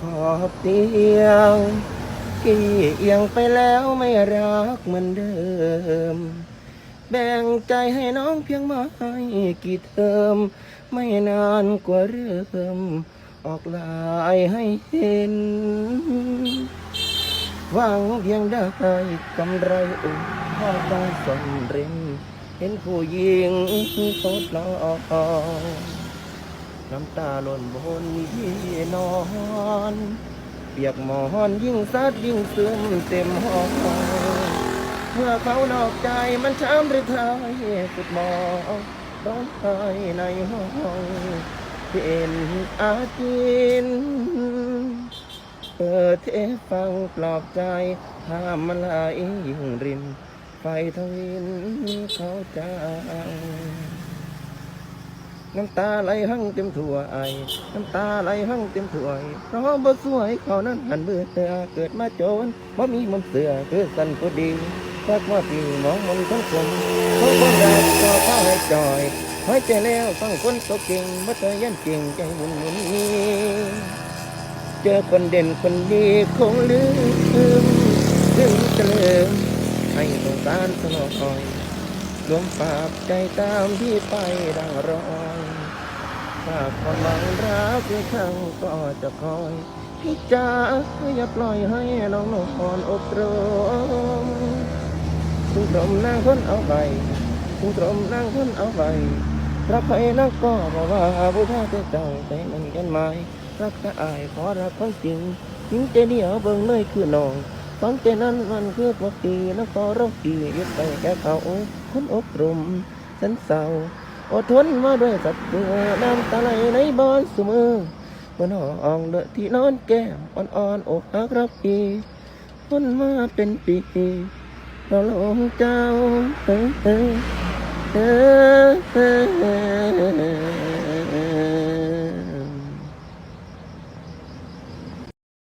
ขอบเตียงกี่เอียงไปแล้วไม่รักเหมือนเดิม แบ่งใจให้น้องเพียงไม่กี่เทอม ไม่นานกว่าเริ่ม ออกลายให้เห็น หวังเพียงได้กำไรอุ่นพ่อต้องสนเร็นเห็นผู้หญิงโคตรหล่อ น้ำตาหล่นบนที่นอน เปียกหมอนยิ่งซัดยิ่งซึมเต็มห้องเมื่อเขานอกใจมันช้ำหรือไทยสุดหมองร้องไห้ในห้องเป็นอาจินเปิดเทปฟังปลอบใจห้ามมันไหลยิ่งริน ไฟทวินเขาจาง น้ำตาไหลหั่งเต็มถั่วไอน้ำตาไหลหั่งเต็มถ้วยเพราะบ่สวยเขานั้นหันเบื่อเกิดมาโจรบ่มีมนต์เสือคือสันก็ดีสักว่าปีมองมนต์ทั้งคนเขาบ่รักก็เข้าให้จอยหายใจแล้วฟังคนตกเก่งบ่เคยยันเก่งใจบุญหมุนนี้เจอคนเด่นคนดีคงลืมถึงจะลืมให้สงสารสนอคอยรวมฝากใจตามที่ไปดังรอย ฝากความหวังรักอีกครั้งก็จะคอย พี่จ๋าอย่าปล่อยให้น้องนอนอบรมคุณตรมนั่งคนเอาไปคุณตรมนั่งคนเอาไปรักใครนักก็บอกว่าผู้ท่าจะเจ้าใจมันกันไหมรักแต่อายขอรักของจริงจริงใจเดียวเบิ่งเลยคือน้องฟังใจนั้นมันคือปกติแล้วก็เราดียึดไปแค่เขาคนอบรมฉันเศร้า อดทนมาด้วยสัตว์ตัวน้ำตาไหลในบอนเสมอบนอ่องเดอที่นอนแก้มอ่อนๆอกหักรักอีทนมาเป็นปีเราหลงเจ้าเฮ้ยเออ